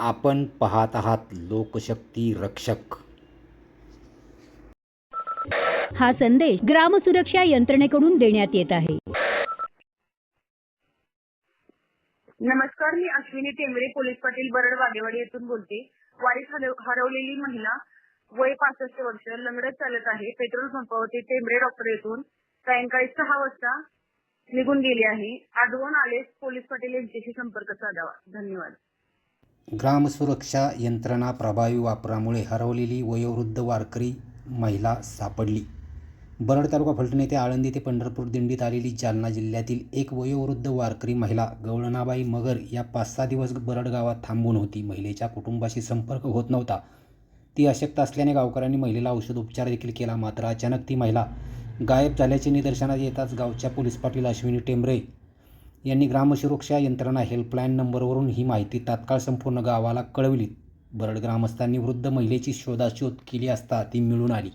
आपण पाहत आहात लोकशक्ती रक्षक. हा संदेश ग्रामसुरक्षा यंत्रणेकडून देण्यात येत आहे. नमस्कार मी अश्विनी टेंबरे पोलीस पाटील बरड वागेवाडी येथून बोलते. वारीत हरव- हरवलेली महिला वय पासष्ट वर्ष लंगडत चालत आहे. पेट्रोल पंपावरती टेंबरे डॉक्टर येथून सायंकाळी सहा वाजता निघून गेली आहे. आढळून आलेस पोलीस पाटील यांच्याशी संपर्क साधावा. धन्यवाद. ग्रामसुरक्षा यंत्रणा प्रभावी वापरामुळे हरवलेली वयोवृद्ध वारकरी महिला सापडली. बरड तालुका फलटण येथे आळंदी ते पंढरपूर दिंडीत आलेली जालना जिल्ह्यातील एक वयोवृद्ध वारकरी महिला गवळणाबाई मगर या पाच सहा दिवस बरड गावात थांबून होती. महिलेच्या कुटुंबाशी संपर्क होत नव्हता. ती अशक्त असल्याने गावकऱ्यांनी महिलेला औषधोपचार देखील केला. मात्र अचानक ती महिला गायब झाल्याचे निदर्शनात येताच गावच्या पोलीस पाटील अश्विनी टेंबरे यांनी ग्रामसुरक्षा यंत्रणा हेल्पलाईन नंबरवरून ही माहिती तात्काळ संपूर्ण गावाला कळवली. बरड ग्रामस्थांनी वृद्ध महिलेची शोधाशोध केली असता ती मिळून आली.